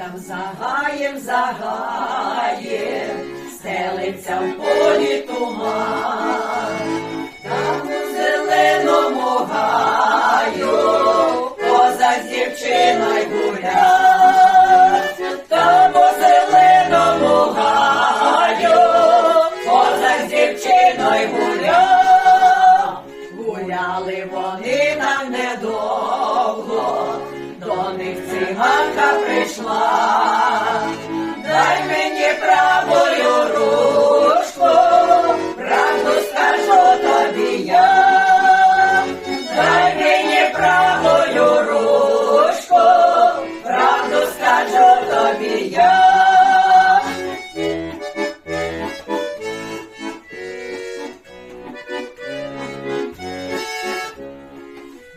загаєм, загаєм, стелиться в полі туман, там у зеленому гаю, коза з дівчиною гулять, там у зеленому гаю, коза з дівчиною гулять, гуляли вони там недовго, до них циганка прийшла. Дай мені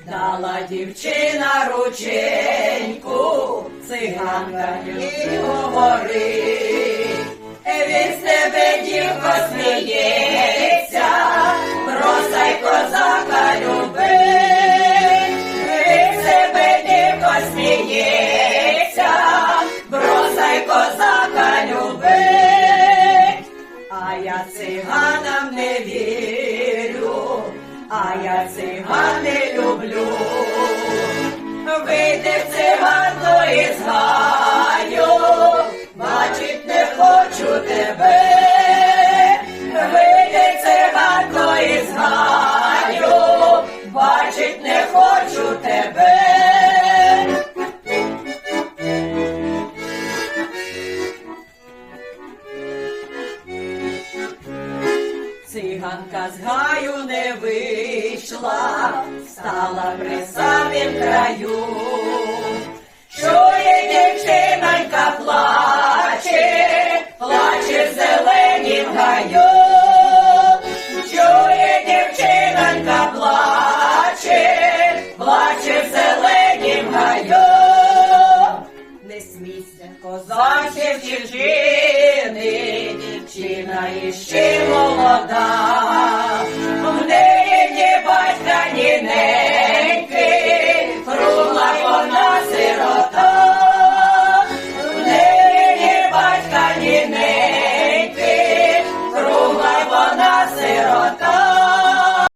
Дала дівчина рученьку, циганка їй говорить. Він з тебе дівко сміється, бросай козака любить. Він з тебе дівко сміється, бросай козака любить. А я циганам не вірю, а я циган Циганка з гаю не вийшла, стала при самім краю. Чує дівчинонька плаче, плаче зеленім гаю. Чує дівчинонька плаче, плаче в зеленім гаю. Не смійся, козаче дівчини, дівчина іще молода.